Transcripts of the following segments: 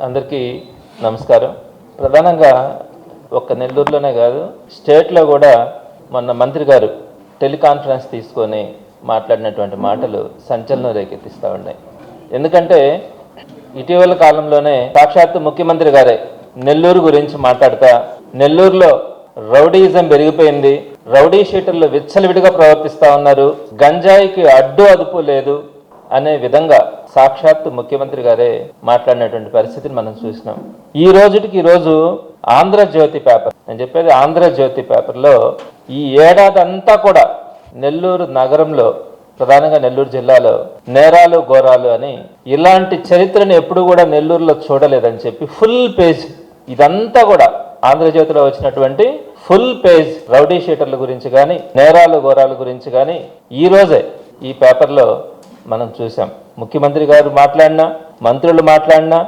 అందరికీ నమస్కారం. ప్రధానంగా ఒక్క నెల్లూరులోనే కాదు స్టేట్లో కూడా మొన్న మంత్రి గారు టెలికాన్ఫరెన్స్ తీసుకొని మాట్లాడినటువంటి మాటలు సంచలనం రేకెత్తిస్తూ ఉన్నాయి. ఎందుకంటే ఇటీవల కాలంలోనే సాక్షాత్తు ముఖ్యమంత్రి గారే నెల్లూరు గురించి మాట్లాడతా నెల్లూరులో రౌడీయిజం పెరిగిపోయింది రౌడీ షీటర్లు విచ్చలవిడిగా ప్రవర్తిస్తూ ఉన్నారు గంజాయికి అడ్డు అదుపు లేదు అనే విధంగా సాక్షాత్తు ముఖ్యమంత్రి గారే మాట్లాడినటువంటి పరిస్థితిని మనం చూసినాం. ఈ రోజుకి ఈరోజు రోజు ఆంధ్రజ్యోతి పేపర్ నేను చెప్పేది ఆంధ్రజ్యోతి పేపర్లో ఈ ఏడాది అంతా కూడా నెల్లూరు నగరంలో ప్రధానంగా నెల్లూరు జిల్లాలో నేరాలు ఘోరాలు అని ఇలాంటి చరిత్రను ఎప్పుడు కూడా నెల్లూరులో చూడలేదని చెప్పి ఫుల్ పేజ్ ఇదంతా కూడా ఆంధ్రజ్యోతిలో వచ్చినటువంటి ఫుల్ పేజ్ రౌడీ షీటర్ల గురించి కానీ నేరాలు ఘోరాల గురించి కానీ ఈ రోజే ఈ పేపర్లో మనం చూసాం ముఖ్యమంత్రి గారు మాట్లాడినా మంత్రులు మాట్లాడినా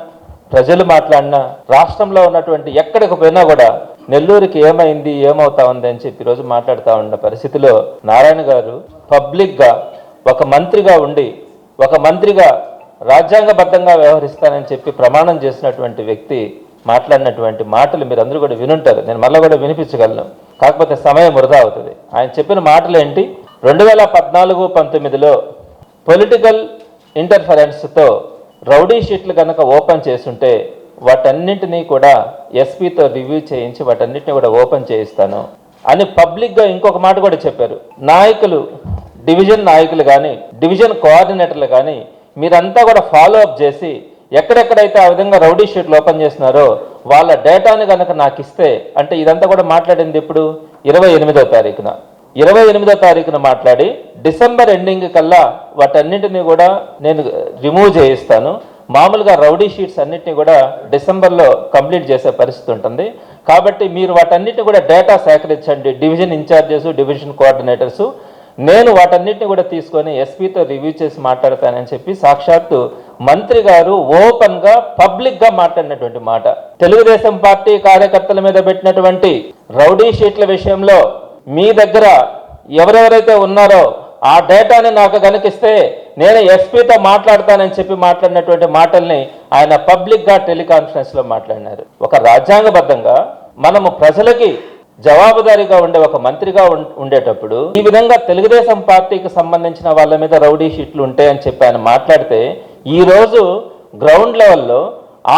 ప్రజలు మాట్లాడినా రాష్ట్రంలో ఉన్నటువంటి ఎక్కడికి పోయినా కూడా నెల్లూరుకి ఏమైంది ఏమవుతా ఉంది అని చెప్పి రోజు మాట్లాడుతూ ఉన్న పరిస్థితిలో నారాయణ గారు పబ్లిక్గా ఒక మంత్రిగా ఉండి ఒక మంత్రిగా రాజ్యాంగబద్ధంగా వ్యవహరిస్తానని చెప్పి ప్రమాణం చేసినటువంటి వ్యక్తి మాట్లాడినటువంటి మాటలు మీరు అందరూ కూడా వినుంటారు. నేను మళ్ళీ కూడా వినిపించగలను. కాకపోతే సమయం వృధా అవుతుంది. ఆయన చెప్పిన మాటలు ఏంటి రెండు వేల పద్నాలుగు పంతొమ్మిదిలో పొలిటికల్ ఇంటర్ఫరెన్స్తో రౌడీ షీట్లు కనుక ఓపెన్ చేస్తుంటే వాటన్నింటినీ కూడా ఎస్పీతో రివ్యూ చేయించి వాటన్నిటిని కూడా ఓపెన్ చేయిస్తాను. అని పబ్లిక్గా ఇంకొక మాట కూడా చెప్పారు. నాయకులు డివిజన్ నాయకులు కానీ డివిజన్ కోఆర్డినేటర్లు కానీ మీరంతా కూడా ఫాలో అప్ చేసి ఎక్కడెక్కడైతే ఆ విధంగా రౌడీ షీట్లు ఓపెన్ చేస్తున్నారో వాళ్ళ డేటాని కనుక నాకు ఇస్తే అంటే ఇదంతా కూడా మాట్లాడింది ఇప్పుడు ఇరవై ఎనిమిదో తారీఖున. ఇరవై ఎనిమిదో తారీఖున మాట్లాడి డిసెంబర్ ఎండింగ్ కల్లా వాటన్నింటినీ కూడా నేను రిమూవ్ చేయిస్తాను. మామూలుగా రౌడీ షీట్స్ అన్నిటిని కూడా డిసెంబర్లో కంప్లీట్ చేసే పరిస్థితి ఉంటుంది. కాబట్టి మీరు వాటన్నిటిని కూడా data సేకరించండి. Division incharges division coordinators. నేను వాటన్నిటిని కూడా తీసుకొని ఎస్పీతో రివ్యూ చేసి మాట్లాడతానని చెప్పి సాక్షాత్తు మంత్రి గారు ఓపెన్గా పబ్లిక్గా మాట్లాడినటువంటి మాట. తెలుగుదేశం పార్టీ కార్యకర్తల మీద పెట్టినటువంటి రౌడీ షీట్ల విషయంలో మీ దగ్గర ఎవరెవరైతే ఉన్నారో ఆ డేటాని నాకు కనిపిస్తే నేను ఎస్పీతో మాట్లాడతానని చెప్పి మాట్లాడినటువంటి మాటల్ని ఆయన పబ్లిక్గా టెలికాన్ఫరెన్స్లో మాట్లాడినారు. ఒక రాజ్యాంగబద్ధంగా మనము ప్రజలకి జవాబుదారీగా ఉండే ఒక మంత్రిగా ఉండేటప్పుడు ఈ విధంగా తెలుగుదేశం పార్టీకి సంబంధించిన వాళ్ళ మీద రౌడీ షీట్లు ఉంటాయని చెప్పి ఆయన మాట్లాడితే ఈ రోజు గ్రౌండ్ లెవెల్లో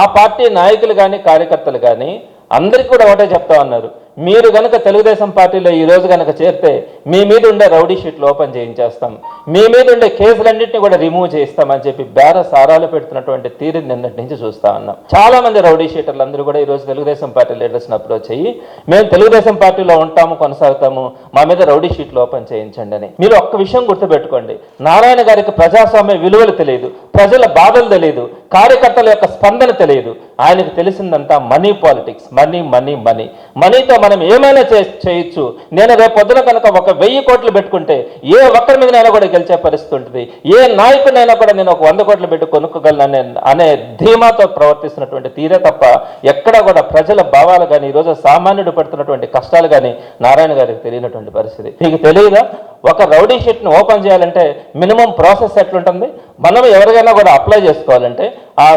ఆ పార్టీ నాయకులు కానీ కార్యకర్తలు కానీ అందరికీ కూడా ఒకటే చెప్తా ఉన్నారు. మీరు గనక తెలుగుదేశం పార్టీలో ఈ రోజు గనక చేరితే మీ మీద ఉండే రౌడీ షీట్లు ఓపెన్ చేయించేస్తాం. మీ మీద ఉండే కేసులన్నింటినీ కూడా రిమూవ్ చేయిస్తామని చెప్పి బేర సారాలు పెడుతున్నటువంటి తీరు నిన్నటి నుంచి చూస్తా ఉన్నాం. చాలా మంది రౌడీ షీటర్లు అందరూ కూడా ఈరోజు తెలుగుదేశం పార్టీ లీడర్స్ని అప్రోచ్ అయ్యి మేము తెలుగుదేశం పార్టీలో ఉంటాము కొనసాగుతాము మా మీద రౌడీ షీట్లు ఓపెన్ చేయించండి అని. మీరు ఒక్క విషయం గుర్తుపెట్టుకోండి. నారాయణ గారికి ప్రజాస్వామ్య విలువలు తెలియదు ప్రజల బాధలు తెలియదు కార్యకర్తల యొక్క స్పందన తెలియదు. ఆయనకు తెలిసిందంతా money politics money money money. మనీతో మనం ఏమైనా చే చేయొచ్చు. నేను రేపు పొద్దున కనుక ఒక వెయ్యి కోట్లు పెట్టుకుంటే ఏ ఒక్కరి మీదనైనా కూడా గెలిచే పరిస్థితి ఉంటుంది. ఏ నాయకునైనా కూడా నేను ఒక వంద కోట్లు పెట్టి కొనుక్కోగలను అనే అనే ధీమాతో ప్రవర్తిస్తున్నటువంటి తీరే తప్ప ఎక్కడా కూడా ప్రజల భావాలు కానీ ఈరోజు సామాన్యుడు పడుతున్నటువంటి కష్టాలు కానీ నారాయణ గారికి తెలియనటువంటి పరిస్థితి. మీకు తెలియదా? ఒక రౌడీ షీట్ను ఓపెన్ చేయాలంటే మినిమం ప్రాసెస్ ఎట్లుంటుంది? మనం ఎవరికైనా కూడా అప్లై చేసుకోవాలంటే ఆ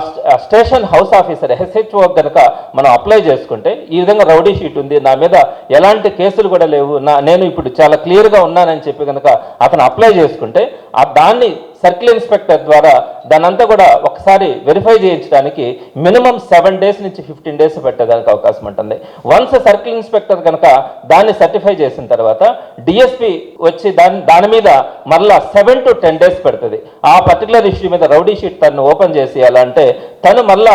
స్టేషన్ హౌస్ ఆఫీసర్ ఎస్హెచ్ఓ కనుక మనం అప్లై చేసుకుంటే ఈ విధంగా రౌడీ షీట్ ఉంది. నా మీద ఎలాంటి కేసులు కూడా లేవు. నా నేను ఇప్పుడు చాలా క్లియర్గా ఉన్నానని చెప్పి కనుక అతను అప్లై చేసుకుంటే ఆ దాన్ని సర్కిల్ ఇన్స్పెక్టర్ ద్వారా దానంతా కూడా ఒకసారి వెరిఫై చేయించడానికి మినిమం సెవెన్ డేస్ నుంచి ఫిఫ్టీన్ డేస్ పెట్టేదానికి అవకాశం ఉంటుంది. వన్స్ సర్కిల్ ఇన్స్పెక్టర్ కనుక దాన్ని సర్టిఫై చేసిన తర్వాత డిఎస్పి వచ్చి దాని దాని మీద మరలా సెవెన్ టు టెన్ డేస్ పెడుతుంది. ఆ పర్టికులర్ ఇష్యూ మీద రౌడీ షీట్ తను ఓపెన్ చేసి అలా అంటే తను మళ్ళా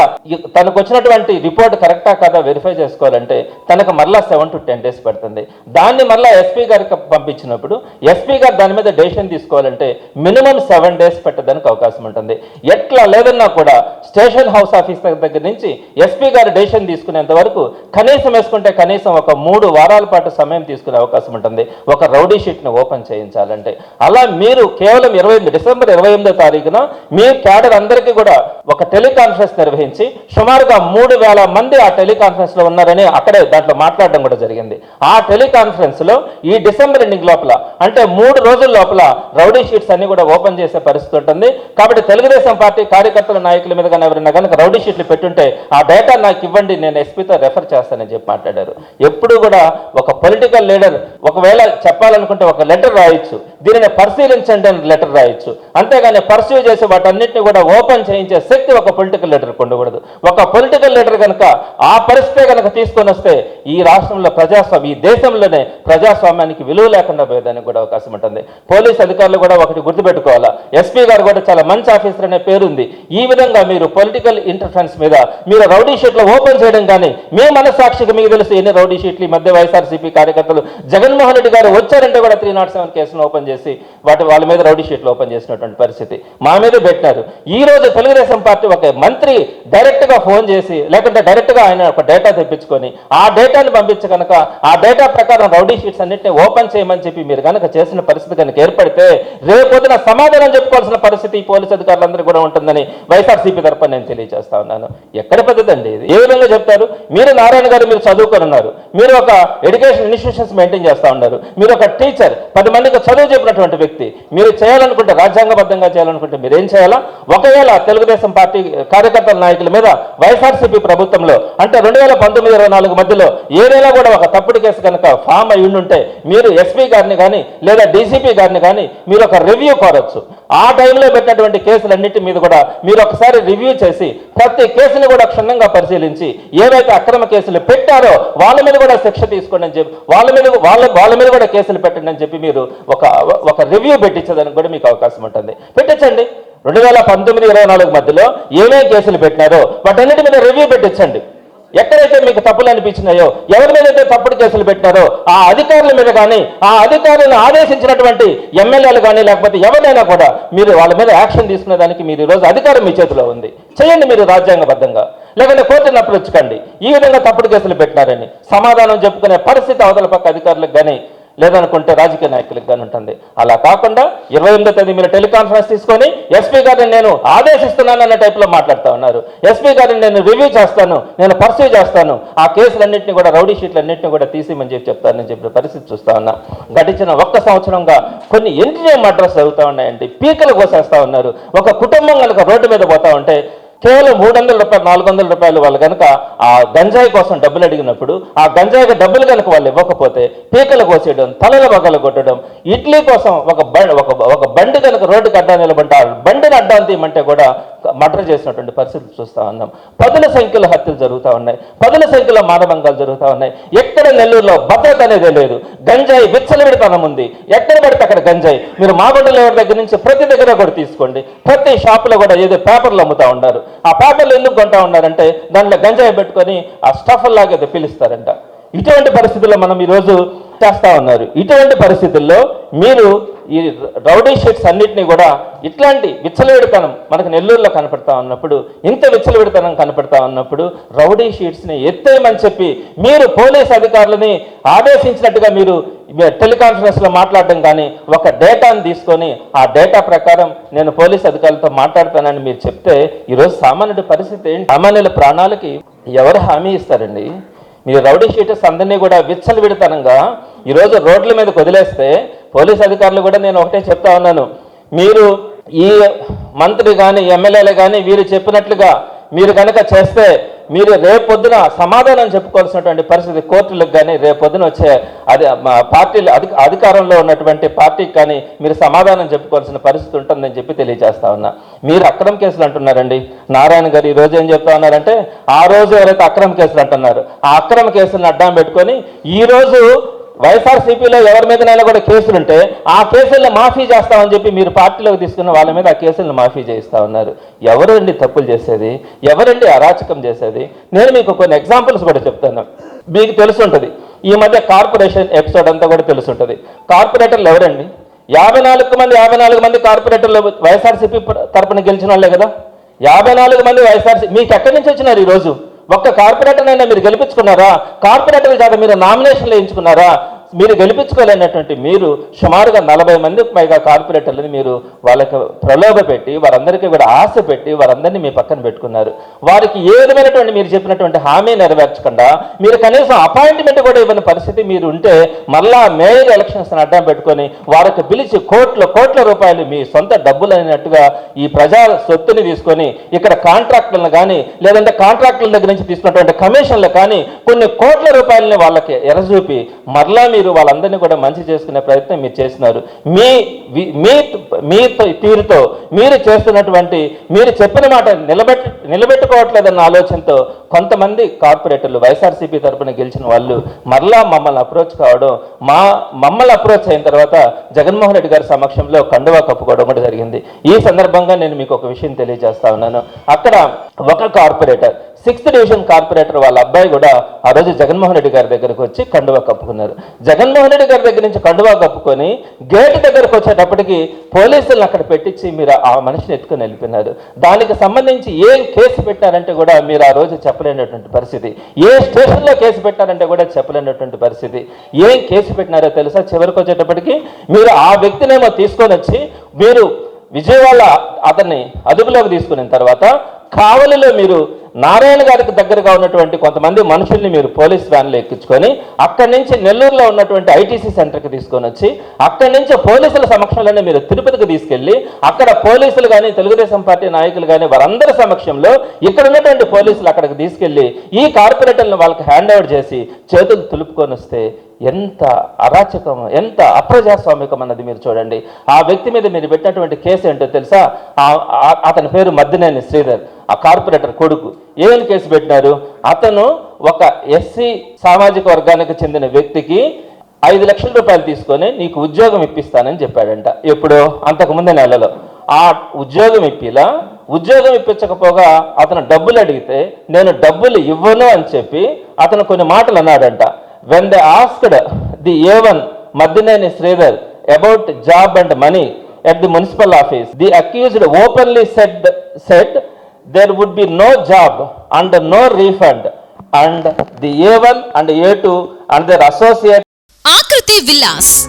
తనకు వచ్చినటువంటి రిపోర్ట్ కరెక్టా కాదా వెరిఫై చేసుకోవాలంటే తనకు మళ్ళా సెవెన్ టు టెన్ డేస్ పడుతుంది. దాన్ని మళ్ళా ఎస్పీ గారికి పంపించినప్పుడు ఎస్పీ గారు దాని మీద డెసిషన్ తీసుకోవాలంటే మినిమం సెవెన్ డేస్ పెట్టడానికి అవకాశం ఉంటుంది. ఎట్లా లేదన్నా కూడా స్టేషన్ హౌస్ ఆఫీస్ దగ్గర నుంచి ఎస్పీ గారు డెసిషన్ తీసుకునేంత వరకు కనీసం వేసుకుంటే కనీసం ఒక మూడు వారాల పాటు సమయం తీసుకునే అవకాశం ఉంటుంది. ఒక రౌడీ షీట్ని ఓపెన్ చేయించాలంటే. అలా మీరు కేవలం ఇరవై డిసెంబర్ ఇరవై ఎనిమిదో తారీఖున మీ క్యాడర్ అందరికీ కూడా ఒక టెలికాన్ఫరెన్స్ నిర్వహించి సుమారుగా మూడు వేల మంది ఆ టెలికాన్ఫరెన్స్లో ఉన్నారని అక్కడే దాంట్లో మాట్లాడడం కూడా జరిగింది. ఆ టెలికాన్ఫరెన్స్లో ఈ డిసెంబర్ ఎండింగ్ లోపల అంటే మూడు రోజుల లోపల రౌడీ షీట్స్ అన్ని కూడా ఓపెన్ చేసే పరిస్థితి ఉంటుంది. కాబట్టి తెలుగుదేశం పార్టీ కార్యకర్తల నాయకుల మీద కానీ ఎవరైనా కనుక రౌడీ షీట్లు పెట్టుంటే ఆ డేటా నాకు ఇవ్వండి నేను ఎస్పీతో రెఫర్ చేస్తానని చెప్పి మాట్లాడారు. ఎప్పుడు కూడా ఒక పొలిటికల్ లీడర్ ఒకవేళ చెప్పాలనుకుంటే ఒక లెటర్ రాయొచ్చు. దీనిని పరిశీలించండి అని లెటర్ రాయొచ్చు. అంతేగాని పర్సూ చేసి వాటన్నిటిని కూడా ఓపెన్ చేయించే శక్తి ఒక పొలిటికల్ లీడర్ ఉండకూడదు. ఒక పొలిటికల్ లీడర్ కనుక ఆ పరిస్థితే కనుక తీసుకొని వస్తే ఈ రాష్ట్రంలో ప్రజాస్వామ్యం ఈ దేశంలోనే ప్రజాస్వామ్యానికి విలువ లేకుండా పోయేదానికి కూడా అవకాశం ఉంటుంది. పోలీస్ అధికారులు కూడా ఒకటి గుర్తుపెట్టుకోవాలా? ఎస్పీ గారు కూడా చాలా మంచి ఆఫీసర్ అనే పేరుంది. ఈ విధంగా మీరు పొలిటికల్ ఇంటర్ఫరెన్స్ మీద మీరు రౌడీ షీట్లు ఓపెన్ చేయడం కానీ మీ మనస్సాక్షికి మీకు తెలుసు ఎన్ని రౌడీ షీట్లు ఈ మధ్య వైఎస్ఆర్సీపీ కార్యకర్తలు జగన్మోహన్ రెడ్డి గారు వచ్చారంటే కూడా త్రీ నాట్ సెవెన్ కేసును ఓపెన్ చేసి వాటి వాళ్ళ మీద రౌడీ షీట్లు ఓపెన్ చేసినటువంటి పరిస్థితి మా మీద పెట్టినారు. ఈ రోజు తెలుగుదేశం పార్టీ ఒక మంత్రి డైరెక్ట్గా ఫోన్ చేసి లేకుంటే డైరెక్ట్గా ఆయన ఒక డేటా తెప్పించుకొని ఆ డేటాను పంపించి కనుక ఆ డేటా ప్రకారం రౌడీ షీట్స్ అన్నింటినీ ఓపెన్ చేయమని చెప్పి మీరు కనుక చేసిన పరిస్థితి కనుక ఏర్పడితే రేపొద్దున సమాధానం చెప్పుకోవాల్సిన పరిస్థితి ఈ పోలీసు అధికారులందరూ కూడా ఉంటుందని వైఎస్ఆర్సీపీ తరఫున నేను తెలియజేస్తా ఉన్నాను. ఎక్కడ పెద్దదండి అండి ఇది? ఏ విధంగా చెప్తారు? మీరు నారాయణ గారు మీరు చదువుకొని ఉన్నారు. మీరు ఒక ఎడ్యుకేషన్ ఇన్స్టిట్యూషన్స్ మెయింటైన్ చేస్తా ఉన్నారు. మీరు ఒక టీచర్ పది మందికి చదువు చెప్పినటువంటి వ్యక్తి. మీరు చేయాలనుకుంటే రాజ్యాంగబద్ధంగా చేయాలనుకుంటే మీరు ఏం చేయాలా? ఒకవేళ తెలుగుదేశం పార్టీ కార్యకర్తల నాయకుల మీద వైఎస్ఆర్సీపీ ప్రభుత్వంలో అంటే రెండు వేల పంతొమ్మిది ఇరవై నాలుగు మధ్యలో ఏదైనా కూడా ఒక తప్పుడు కేసు కనుక ఫామ్ అయి ఉంటే మీరు ఎస్పీ గారిని కానీ లేదా డీసీపీ గారిని కానీ మీరు ఒక రివ్యూ కోరొచ్చు. ఆ టైంలో పెట్టినటువంటి కేసులన్నింటి మీద కూడా మీరు ఒకసారి రివ్యూ చేసి ప్రతి కేసుని కూడా క్షుణ్ణంగా పరిశీలించి ఏవైతే అక్రమ కేసులు పెట్టారో వాళ్ళ మీద కూడా శిక్ష తీసుకోండి అని చెప్పి వాళ్ళ మీద వాళ్ళ వాళ్ళ మీద కూడా కేసులు పెట్టండి అని చెప్పి మీరు ఒక ఒక రివ్యూ పెట్టించడానికి కూడా మీకు అవకాశం ఉంటుంది. పెట్టించండి. రెండు వేల పంతొమ్మిది ఇరవై నాలుగు మధ్యలో ఏమేమి కేసులు పెట్టినారో వాటన్నిటి మీద రివ్యూ పెట్టించండి. ఎక్కడైతే మీకు తప్పులు అనిపించినాయో ఎవరి మీద అయితే తప్పుడు కేసులు పెట్టినారో ఆ అధికారుల మీద కానీ ఆ అధికారులను ఆదేశించినటువంటి ఎమ్మెల్యేలు కానీ లేకపోతే ఎవరైనా కూడా మీరు వాళ్ళ మీద యాక్షన్ తీసుకునే దానికి మీరు ఈరోజు అధికారం మీ చేతిలో ఉంది. చేయండి మీరు రాజ్యాంగబద్ధంగా. లేకుంటే కోర్టును అప్రోచ్కండి ఈ విధంగా తప్పుడు కేసులు పెట్టినారని సమాధానం చెప్పుకునే పరిస్థితి అవతల పక్క అధికారులకు కానీ లేదనుకుంటే రాజకీయ నాయకులకు కానీ ఉంటుంది. అలా కాకుండా ఇరవై ఎనిమిదో తేదీ మీరు టెలికాన్ఫరెన్స్ తీసుకొని ఎస్పీ గారిని నేను ఆదేశిస్తున్నాను అన్న టైప్లో మాట్లాడుతూ ఉన్నారు. ఎస్పీ గారిని నేను రివ్యూ చేస్తాను నేను పర్సూ చేస్తాను. ఆ కేసులన్నింటినీ కూడా రౌడీ షీట్లన్నింటినీ కూడా తీసేయమని చెప్పి చెప్తానని చెప్పిన పరిస్థితి చూస్తా ఉన్నా. గడిచిన ఒక్క సంవత్సరంగా కొన్ని ఎన్టీఏ మడ్రస్ జరుగుతూ ఉన్నాయండి. పీకలు కోసేస్తా ఉన్నారు. ఒక కుటుంబం కనుక రోడ్డు మీద పోతా ఉంటే కేవలం మూడు వందల రూపాయలు నాలుగు వందల రూపాయలు వాళ్ళు కనుక ఆ గంజాయి కోసం డబ్బులు అడిగినప్పుడు ఆ గంజాయికి డబ్బులు కనుక వాళ్ళు ఇవ్వకపోతే పీకలు కోసేయడం తలల బగలు కొట్టడం ఇడ్లీ కోసం ఒక బండి ఒక ఒక బండి కనుక రోడ్డుకి అడ్డా నిలబడి ఆ బండిని అడ్డం తీయమంటే కూడా మర్డర్ చేసినటువంటి పరిస్థితి చూస్తూ ఉన్నాం. పదుల సంఖ్యలో హత్యలు జరుగుతూ ఉన్నాయి. పదుల సంఖ్యలో మానభంగాలు జరుగుతూ ఉన్నాయి. ఎక్కడ నెల్లూరులో భద్రత అనేది లేదు. గంజాయి విచ్చలవిడితనం ఉంది. ఎక్కడ పడితే అక్కడ గంజాయి. మీరు మాగొడ్డల ఎవరి దగ్గర నుంచి ప్రతి దగ్గర కూడా తీసుకోండి. ప్రతి షాపులో కూడా ఏదో పేపర్లు అమ్ముతా ఉన్నారు. ఆ పేపర్లు ఎందుకు కొంటా ఉన్నారంటే దాంట్లో గంజాయి పెట్టుకొని ఆ స్టఫ్ లాగా పిలుస్తారంట. ఇటువంటి పరిస్థితుల్లో మనం ఈరోజు చేస్తా ఉన్నారు. ఇటువంటి పరిస్థితుల్లో మీరు ఈ రౌడీ షీట్స్ అన్నిటినీ కూడా ఇట్లాంటి విచ్చలవిడితనం మనకు నెల్లూరులో కనపడతా ఉన్నప్పుడు ఇంత విచ్చలవిడితనం కనపడతా ఉన్నప్పుడు రౌడీ షీట్స్ని ఎత్తేయమని చెప్పి మీరు పోలీస్ అధికారులని ఆదేశించినట్టుగా మీరు టెలికాన్ఫరెన్స్లో మాట్లాడడం కానీ ఒక డేటాను తీసుకొని ఆ డేటా ప్రకారం నేను పోలీస్ అధికారులతో మాట్లాడతానని మీరు చెప్తే ఈరోజు సామాన్యుడి పరిస్థితి ఏంటి? సామాన్యుల ప్రాణాలకి ఎవరు హామీ ఇస్తారండి? మీరు రౌడీ షీటర్స్ అందరినీ కూడా విచ్చలవిడితనంగా ఈరోజు రోడ్ల మీద వదిలేస్తే పోలీస్ అధికారులు కూడా నేను ఒకటే చెప్తా ఉన్నాను. మీరు ఈ మంత్రి కానీ ఎమ్మెల్యేలు కానీ వీరు చెప్పినట్లుగా మీరు కనుక చేస్తే మీరు రేపొద్దున సమాధానం చెప్పుకోవాల్సినటువంటి పరిస్థితి కోర్టులకు కానీ రేపొద్దున వచ్చే అది పార్టీలు అధి అధికారంలో ఉన్నటువంటి పార్టీకి కానీ మీరు సమాధానం చెప్పుకోవాల్సిన పరిస్థితి ఉంటుందని చెప్పి తెలియజేస్తా ఉన్నా. మీరు అక్రమ కేసులు అంటున్నారండి. నారాయణ గారు ఈ రోజు ఏం చెప్తా ఉన్నారంటే ఆ రోజు ఎవరైతే అక్రమ కేసులు అంటున్నారు ఆ అక్రమ కేసులను అడ్డం పెట్టుకొని ఈరోజు వైఎస్ఆర్సీపీలో ఎవరి మీదనైనా కూడా కేసులుంటే ఆ కేసులను మాఫీ చేస్తామని చెప్పి మీరు పార్టీలోకి తీసుకున్న వాళ్ళ మీద ఆ కేసులను మాఫీ చేయిస్తా ఉన్నారు. ఎవరండి తప్పులు చేసేది? ఎవరండి అరాచకం చేసేది? నేను మీకు కొన్ని ఎగ్జాంపుల్స్ కూడా చెప్తాను. మీకు తెలుసుంటుంది ఈ మధ్య కార్పొరేషన్ ఎపిసోడ్ అంతా కూడా తెలుసుంటుంది కార్పొరేటర్లు ఎవరండి? యాభై నాలుగు మంది యాభై నాలుగు మంది కార్పొరేటర్లు వైఎస్ఆర్సీపీ తరపున గెలిచిన వాళ్ళే కదా? యాభై నాలుగు మంది వైఎస్ఆర్సీ మీకు ఎక్కడి నుంచి వచ్చినారు ఈరోజు ఒక్క కార్పొరేటర్ అయినా మీరు గెలిపించుకున్నారా? కార్పొరేటర్ కాదు మీరు నామినేషన్లు వేయించుకున్నారా? మీరు గెలిపించుకోలేనటువంటి మీరు సుమారుగా నలభై మందికి పైగా కార్పొరేటర్లని మీరు వాళ్ళకి ప్రలోభ పెట్టి వారందరికీ కూడా ఆశ పెట్టి వారందరినీ మీ పక్కన పెట్టుకున్నారు. వారికి ఏ విధమైనటువంటి మీరు చెప్పినటువంటి హామీ నెరవేర్చకుండా మీరు కనీసం అపాయింట్మెంట్ కూడా ఇవ్వని పరిస్థితి మీరు ఉంటే మళ్ళా మేయర్ ఎలక్షన్స్ అడ్డం పెట్టుకొని వారికి పిలిచి కోట్ల కోట్ల రూపాయలు మీ సొంత డబ్బులు అయినట్టుగా ఈ ప్రజా సొత్తుని తీసుకొని ఇక్కడ కాంట్రాక్టులను కానీ లేదంటే కాంట్రాక్టుల దగ్గర నుంచి తీసుకున్నటువంటి కమిషన్లు కానీ కొన్ని కోట్ల రూపాయలని వాళ్ళకి ఎరచూపి మరలా మీరు వాళ్ళందరినీ కూడా మంచి చేసుకునే ప్రయత్నం మీరు చేస్తున్నారు. మీ మీ మీ తీరుతో మీరు చేస్తున్నటువంటి మీరు చెప్పిన మాట నిలబెట్ నిలబెట్టుకోవట్లేదన్న ఆలోచనతో కొంతమంది కార్పొరేటర్లు వైఎస్ఆర్సీపీ తరపున గెలిచిన వాళ్ళు మరలా మమ్మల్ని అప్రోచ్ కావడం మా మమ్మల్ని అప్రోచ్ అయిన తర్వాత జగన్మోహన్ రెడ్డి గారి సమక్షంలో కండువా కప్పుకోవడం కూడా జరిగింది. ఈ సందర్భంగా నేను మీకు ఒక విషయం తెలియజేస్తా ఉన్నాను. అక్కడ ఒక కార్పొరేటర్ సిక్స్త్ డివిజన్ కార్పొరేటర్ వాళ్ళ అబ్బాయి కూడా ఆ రోజు జగన్మోహన్ రెడ్డి గారి దగ్గరకు వచ్చి కండువా కప్పుకున్నారు. జగన్మోహన్ రెడ్డి గారి దగ్గర నుంచి కండువా కప్పుకొని గేట్ దగ్గరకు వచ్చేటప్పటికి పోలీసులను అక్కడ పెట్టించి మీరు ఆ మనిషిని ఎత్తుకొని వెళ్ళిపోయినారు. దానికి సంబంధించి ఏం కేసు పెట్టారంటే కూడా మీరు ఆ రోజు చెప్పలేనటువంటి పరిస్థితి. ఏ స్టేషన్లో కేసు పెట్టారంటే కూడా చెప్పలేనటువంటి పరిస్థితి. ఏం కేసు పెట్టినారో తెలుసా? చివరికి వచ్చేటప్పటికి మీరు ఆ వ్యక్తినేమో తీసుకొని వచ్చి మీరు విజయవాడ అతన్ని అదుపులోకి తీసుకున్న తర్వాత కావలిలో మీరు నారాయణ గారికి దగ్గరగా ఉన్నటువంటి కొంతమంది మనుషుల్ని మీరు పోలీస్ వ్యాన్లో ఎక్కించుకొని అక్కడి నుంచి నెల్లూరులో ఉన్నటువంటి ఐటీసీ సెంటర్కి తీసుకొని వచ్చి అక్కడి నుంచి పోలీసుల సమక్షంలోనే మీరు తిరుపతికి తీసుకెళ్ళి అక్కడ పోలీసులు కానీ తెలుగుదేశం పార్టీ నాయకులు కానీ వారందరి సమక్షంలో ఇక్కడ ఉన్నటువంటి పోలీసులు అక్కడికి తీసుకెళ్ళి ఈ కార్పొరేటర్లను వాళ్ళకి హ్యాండ్ ఓవర్ చేసి చేతులు తులుపుకొని వస్తే ఎంత అరాచకం ఎంత అప్రజాస్వామికం అన్నది మీరు చూడండి. ఆ వ్యక్తి మీద మీరు పెట్టినటువంటి కేసు ఏంటో తెలుసా? అతని పేరు మద్దినేని శ్రీధర్. ఆ కార్పొరేటర్ కొడుకు. ఏం కేసు పెట్టినారు? అతను ఒక ఎస్సీ సామాజిక వర్గానికి చెందిన వ్యక్తికి ఐదు లక్షల రూపాయలు తీసుకొని నీకు ఉద్యోగం ఇప్పిస్తానని చెప్పాడంట. ఎప్పుడో? అంతకుముందు నెలలో. ఆ ఉద్యోగం ఇప్పిలా ఉద్యోగం ఇప్పించకపోగా అతను డబ్బులు అడిగితే నేను డబ్బులు ఇవ్వను అని చెప్పి అతను కొన్ని మాటలు అన్నాడంట. When they asked the A one Maddineni Sridhar about job and money at the municipal office the accused openly said said there would be no job and no refund and the A1 and A2 and their associate. Akriti Villas.